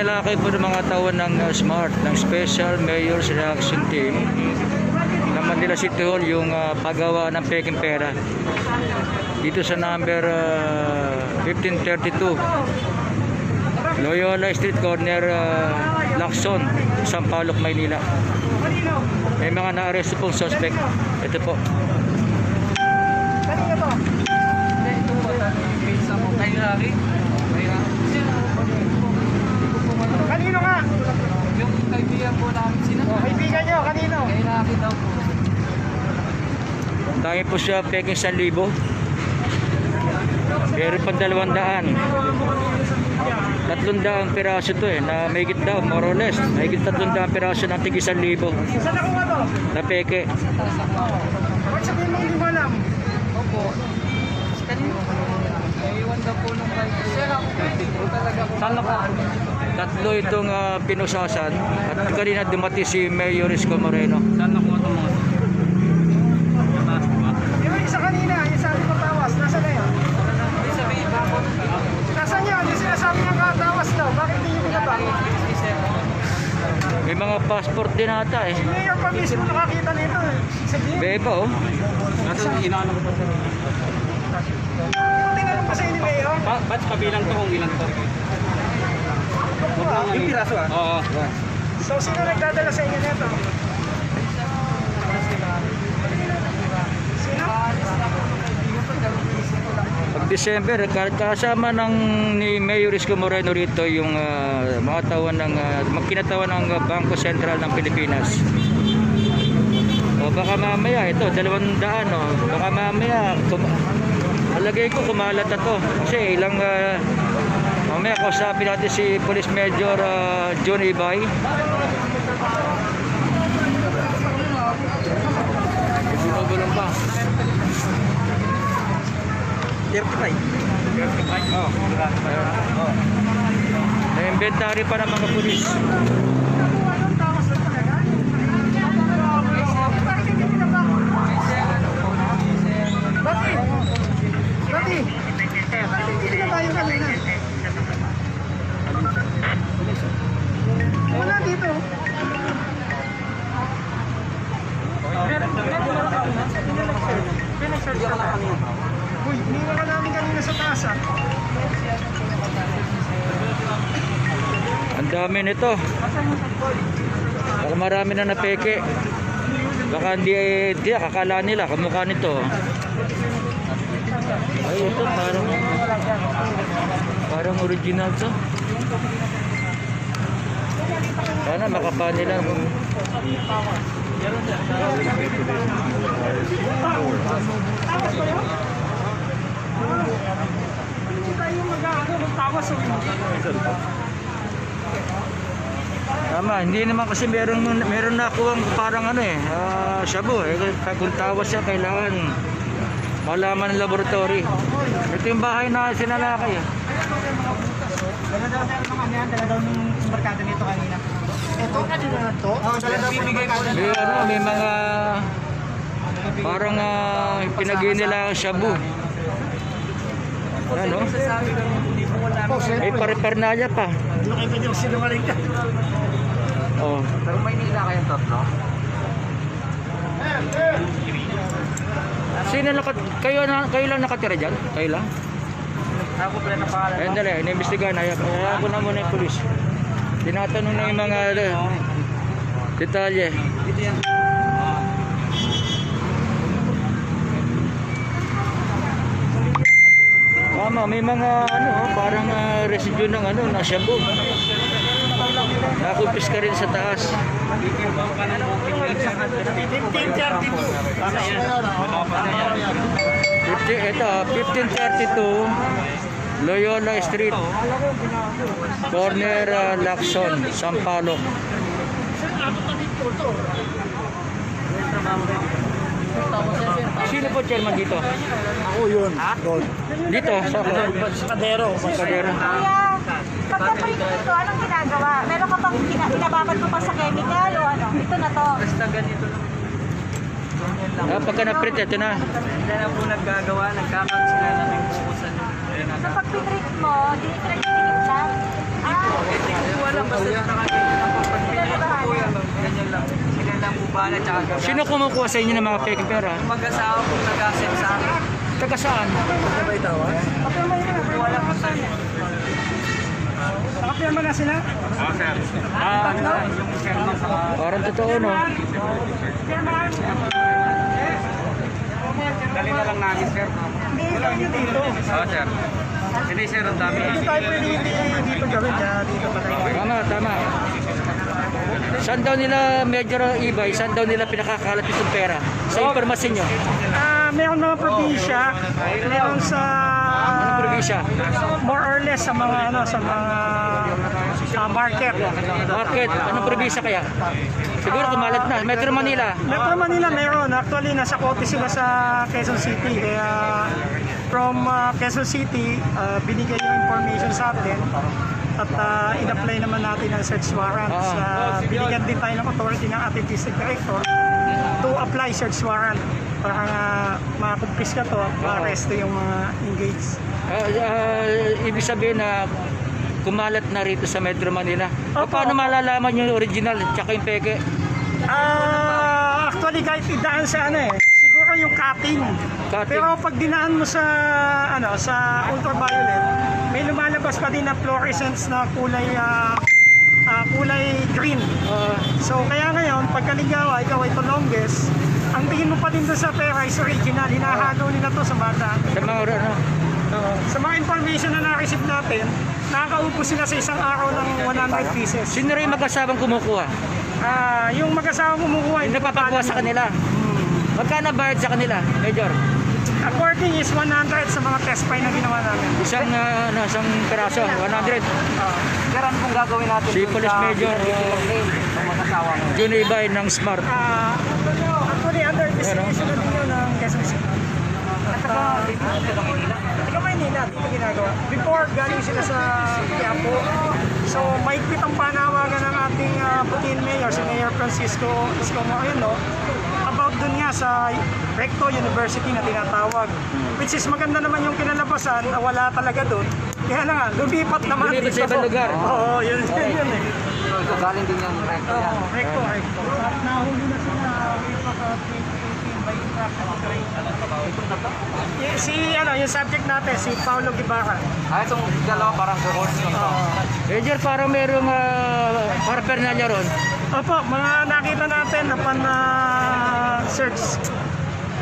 Sinalakay po ng mga tao ng uh, SMART, ng Special Mayor's Reaction Team. Ng Manila City Hall yung uh, paggawa ng peking pera. Dito sa number uh, 1532 Loyola Street Corner uh, Lacson, Sampaloc, Maynila. May mga na-arresto pong suspect. Ito po. Kanina to? Hindi, ito po, pinsa mo. Kay Larry. Kay Larry. Kanino nga? Yung kaibigan po namin sila. O, kaibigan nyo, kanino? Kay Larry daw po. Tayo po siya peking 1,000 Meron pang 200 tatlong daang piraso to eh, na may daw, more or less. May tatlong daang piraso ng tig 1,000 Saan to? na peke. Bakit sabihin mo hindi mo alam? Opo. Kanino? Naiwan daw po nung kay Sir, ako po talaga po. Saan na po? Tatlo itong ah, pinusasan at kanina dumati si Mayor Isko Moreno. Saan na po ito mga? Yung isa kanina, yung sabi ko tawas, nasa na yun? Nasaan yun? Yung sinasabi ng katawas daw, bakit hindi? Si Sir. May mga passport din ata eh. Si Mayor pa mismo nakakita nito eh. Sabihin, Beba oh. Nasa inaano ko pa sir. tinanong pa sa'yo ni Mayor? Ba ba't kabilang to kung ilan to? Yung piraso ah? Oo. So, sino nagdadala sa inyo nito? Sino? Pag December, ka- kasama ng ni Mayor Isko Moreno rito yung ah, mga tawan ng uh, magkinatawan ng ah, Bangko Sentral ng Pilipinas. O baka mamaya ito, dalawang daan o. Baka mamaya, alagay ko kumalat na to. Kasi ilang, ah, mamaya kausapin natin si Police Major ah, John Ibay. Gulong pa. 35. Oo. Oh. Na-inventory pa ng mga pulis. Dami nito. Baka marami na napeke. Baka hindi, hindi akala nila kamukha nito. Ay, ito parang parang original to. Sana makapa nila. Hindi tayo mag-ano ng tawas oh. Tama, hindi naman kasi meron meron na akuang parang ano eh, ah, shabu eh. Kung tawas siya kailangan malaman ng laboratory. Ito yung bahay na sinalakay eh. Dala daw mga yan, dala daw ng barkada nito kanina. Ito kanina na to? Oo, dala daw ng barkada May ano, may mga parang uh, pinagay nila shabu. Ano? May pare-pernalya pa. Pa yung sinungaling ka. Oh. Pero may nila kayong tatlo? Sino nakat kayo na kayo lang nakatira diyan? Kayo lang? Ako pala na pangalan. Ayun dali, inimbestigahan. Kaya ako na muna yung pulis. Tinatanong na yung mga ano, detalye. Dito yan. Tama, may mga ano, parang uh, residue ng ano, na shabu. Nakumpis ka rin sa taas. 50, ito, 1532 Loyola Street, corner uh, Lacson, Sampaloc. Sino po chairman dito? Ako yun. Doon. Dito, sa Padero. Kadero. Kuya, pagka-print nito, anong ginagawa? Meron ka pang Binababad mo pa sa chemical o ano? Ito na to. Basta ganito lang. Ganyan lang. Ah, pagka na-print, ito na. Hindi na po naggagawa, nagkakaroon sila na. Ayun na. So pag pinrint mo, dinitrect-trect lang. Ah, Hindi ko alam, basta nakaganyan lang. Pag pinayin ko yan, ganyan lang. Sila lang po bahala, tsaka gagamit. Sino kumukuha sa inyo ng mga peking pera? Yung mag-asawa po nag-asset sa akin. Taga saan? Wala po sa Nakapirma na sila? Ah, ano, yung chairman sa Parang totoo, no? Dali na lang namin, sir. Hindi, kami dito. Oo, sir. Hindi, sir, ang dami. Hindi tayo pwede hindi dito gawin. Dito pa tayo. Tama, tama. Saan daw nila Major Ibay, saan daw nila pinakakalat itong pera? Sa impormasyon nyo. Ah, meron mga probinsya, meron sa Anong probinsya? more or less sa mga ano sa mga ah, market. Bakit? Anong probinsya kaya? Siguro kumalat na. Metro Manila. Metro Manila meron. Actually, nasa kote sila sa Quezon City. Kaya from ah, Quezon City, ah, binigay yung information sa atin. At ah, in-apply naman natin ang search warrant. Sa, binigyan din tayo ng authority ng ating district director to apply search warrant para uh, makakumpis ka to ma-arresto yung mga engaged. Ah, ah, ibig sabihin na kumalat na rito sa Metro Manila. O, Opo. paano malalaman yung original at saka yung peke? Ah, actually kahit idaan sa ano eh, siguro yung cutting. Cutting. Pero pag dinaan mo sa ano sa ultraviolet, may lumalabas pa din na fluorescence na kulay ah, ah, kulay green. Ah, So kaya ngayon, pagkaligawa, ikaw ay longest, ang tingin mo pa din sa pera is original. Hinahalo nila to sa bata. sa mga ano, Sa mga information na na-receive natin, nakakaupo sila sa isang araw ng 100 pieces. sino rin mag-asabang kumukuha? Ah, yung mag-asawa kumukuha, Yung napapagawa sa kanila. Magkano bayad sa kanila, Major? According is 100 sa mga test file na ginawa namin. Isang, ah, ano, isang peraso, 100. Sir, ano pong gagawin natin? Si Police Major Sa mag-asawa mo. Ibay ng Smart. Ah, actually under investigation na din yun ng Quezon City. At saka, Taga Maynila, dito ginagawa. Before, galing sila sa Quiapo. So, maigpit ang panawagan ng ating uh, Putin Mayor, si Mayor Francisco Isko Moreno, about dun nga sa Recto University na tinatawag. Which is maganda naman yung kinalabasan, na wala talaga dun. Kaya na nga, lumipat naman Lumipat sa ibang lugar. Oo, yun, yun, yun eh. So, galing din yung recto yan. Oo, recto, recto. At nahuli na sila way back uh, 2018 by infraction rate. Y- Si, ano, yung subject natin, si Paulo Gibaca. Ah, itong dalawa parang cohorts lang to. Major, parang merong uh, paraphernalia ron. Opo, mga nakita natin na pan uh, search.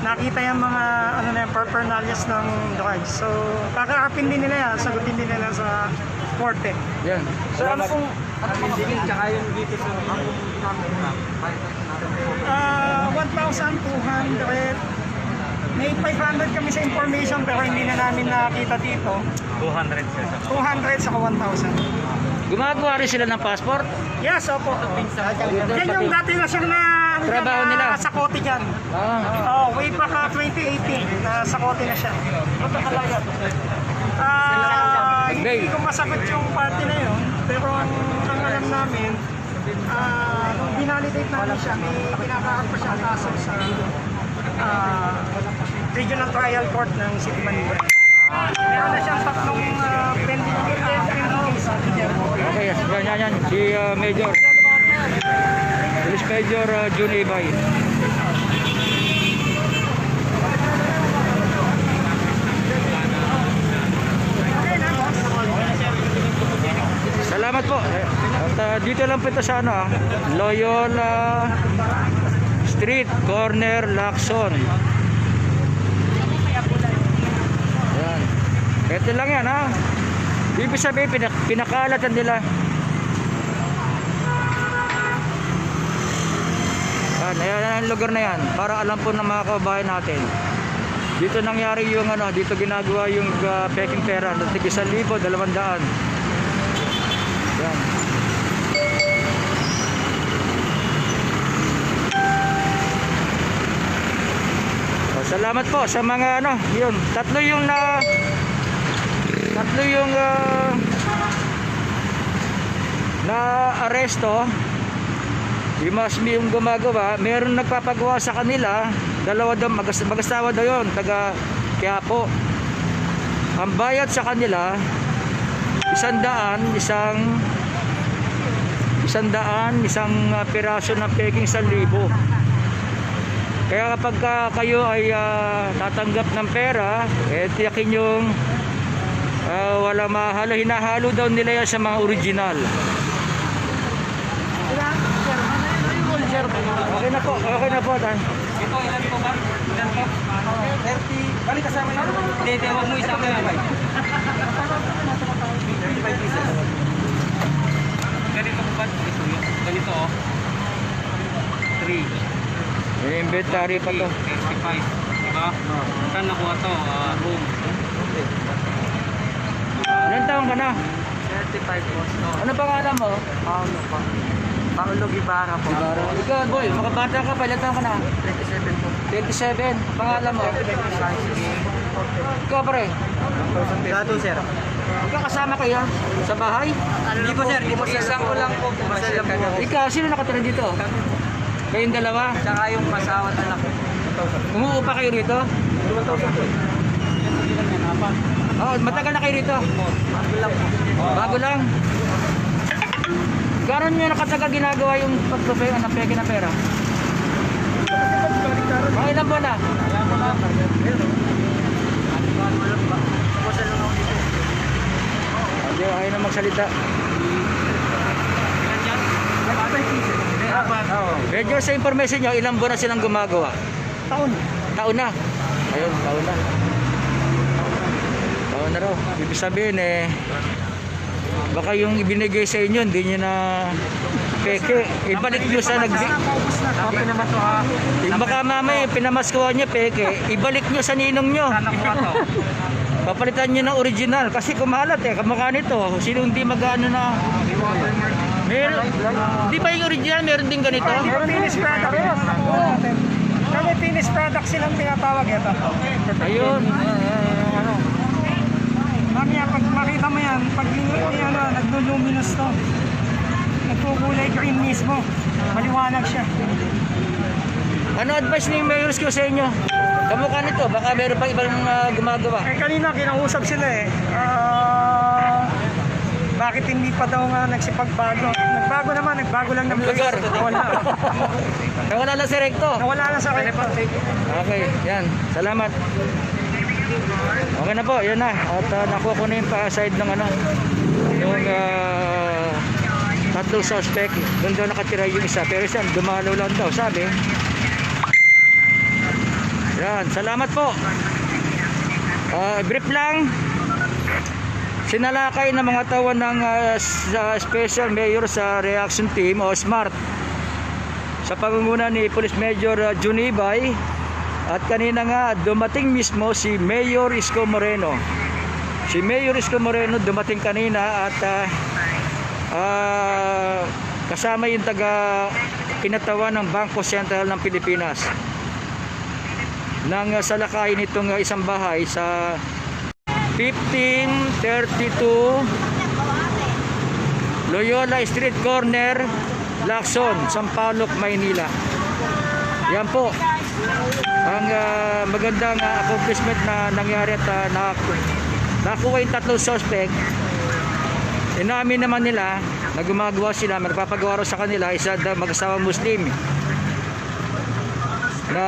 Nakita yung mga ano na yung paraphernalia ng drugs. So, kakaapin din nila yan, sagutin din nila sa korte. Yan. So, ano pong, ano pong bilin, tsaka yung dito sa Ah, 1,200. May 500 kami sa information pero hindi na namin nakita dito. 200 sir. 200 sa 1,000. Gumagawa rin sila ng passport. Yes, opo. Yan yung dati na siya na ano dyan, Trabaho na nila. Sa kote dyan. Ah, Oh, way back uh, 2018, na sa kote na siya. Ah, hindi ko masagot yung party na yun, pero ang, ang alam namin, ah, nung binalidate namin siya, may pinakaharap pa siya kaso sa ah, Regional Trial Court ng City Manila. Meron na siyang tatlong ah, pending pending case. okay, yan, yan, yan. Si uh, Major. Police Major uh, Jun Ibay. Salamat po. At uh, dito lang po ito sa ano, ah, Loyola Street, corner Lacson. Yan. Ito lang yan ha. Ibig sabihin, pinak pinakalatan nila. Yan, ayan ang lugar na yan. Para alam po ng mga kababayan natin. Dito nangyari yung ano, dito ginagawa yung uh, peking pera. Natig 1,000, 200. Yan. Oh, salamat po sa mga ano, yun. Tatlo yung na tatlo yung ah, na aresto yung mas yung gumagawa meron nagpapagawa sa kanila. Dalawa daw magas, mag-asawa daw yun taga Quiapo. Ang bayad sa kanila isang daan isang isang daan isang uh, piraso ng peking sa libo. Kaya kapag ka kayo ay ah, tatanggap ng pera eh tiyakin yung ah, wala mahalo hinahalo daw nila yan sa mga original okay na po okay na po tan Ito, ilan po ba? Ilan po? 30. Balik kasama yun. Hindi, hindi. Huwag mo isama yun. 35 pieces. Ganito po ba? Ito yun. Ganito oh. 3. may inventory pa to 35. Diba? Saan nakuha to? Ah, room. ilan taon ka na 35 po. No. ano pangalan mo Paolo pa. Paolo Gibara po. ikaw boy makabata ka pa ilan taon ka na 27 po. 27 pangalan mo ikaw pre Gato sir. magkakasama kayo sa bahay Hindi po sir. Hindi po Isang ko lang po. Masal lang po. ikaw sino nakatira dito kayong dalawa Tsaka yung masawa at anak umuupa kayo rito Oh, matagal na kayo rito. Bago lang po. Bago lang. Garon nyo nakatagal ginagawa yung pagpapay ng peke ng pera? Mga ilang buwan na? Hindi, ayaw na magsalita. Medyo sa information nyo, ilang buwan na silang gumagawa? Taon. Taon na. Ayun, taon na. Taon na raw. Ibig sabihin eh, baka yung ibinigay sa inyo, hindi nyo na peke. Ibalik nyo sa nag... Eh, Baka mamaya pinamaskuhan nyo peke, ibalik nyo sa ninong nyo. Papalitan nyo ng original kasi kumalat eh, kamukha nito. Sino hindi mag-ano na... Meron, di ba yung original meron din ganito? Pero finished product yun. May finished product silang tinatawag ito. Ayun. ano. Mamaya pag makita mo yan, pag ano, naglo-luminous to. Nagkukulay green mismo. Maliwanag siya. Ano advice ni Mayor ko sa inyo? Kamukha nito, baka meron pa ibang ah, gumagawa. Eh kanina kinausap sila eh. Ah, bakit hindi pa daw nga nagsipagbago? Nagbago naman, nagbago lang ng Lugar. Nawala. Nawala na si Recto. Nawala na sa kanya. Okay, yan. Salamat. Okay na po, yan na. At uh, nakuha ko na yung pa-side ng ano, yung uh, tatlong suspect. Doon daw nakatira yung isa. Pero isa, dumalaw lang daw, sabi. Yan, salamat po. Uh, brief lang. Sinalakay ng mga tawan ng uh, Special Mayor sa Reaction Team o SMART sa pangunguna ni Police Major uh, Junibay at kanina nga dumating mismo si Mayor Isko Moreno. Si Mayor Isko Moreno dumating kanina at ah, ah, kasama yung taga kinatawan ng Bangko Sentral ng Pilipinas. Nang uh, salakay nitong ah, isang bahay sa 1532 Loyola Street Corner, Lacson, Sampaloc, Maynila. Yan po. Ang ah, magandang ah, accomplishment na nangyari at uh, nakuha yung tatlong suspect. Inamin naman nila na gumagawa sila, magpapagawa raw sa kanila isa daw mag-asawang Muslim. Na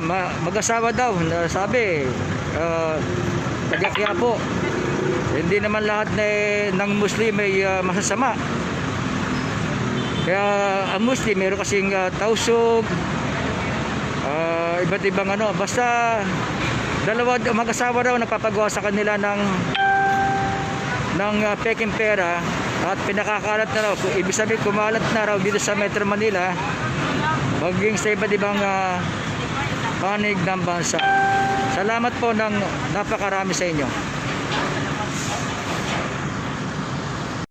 ma- mag-asawa daw na sabi uh, taga po. Hindi naman lahat na, ng Muslim ay ah, masasama. Kaya ang Muslim meron kasing ah, tausog ah, iba't ibang ano. Basta dalawa mag-asawa daw nagpapagawa sa kanila ng ng uh, peking pera. At pinakakalat na raw. Ibig sabihin kumalat na raw dito sa Metro Manila. Maging sa iba't ibang uh, panig ng bansa. Salamat po ng napakarami sa inyo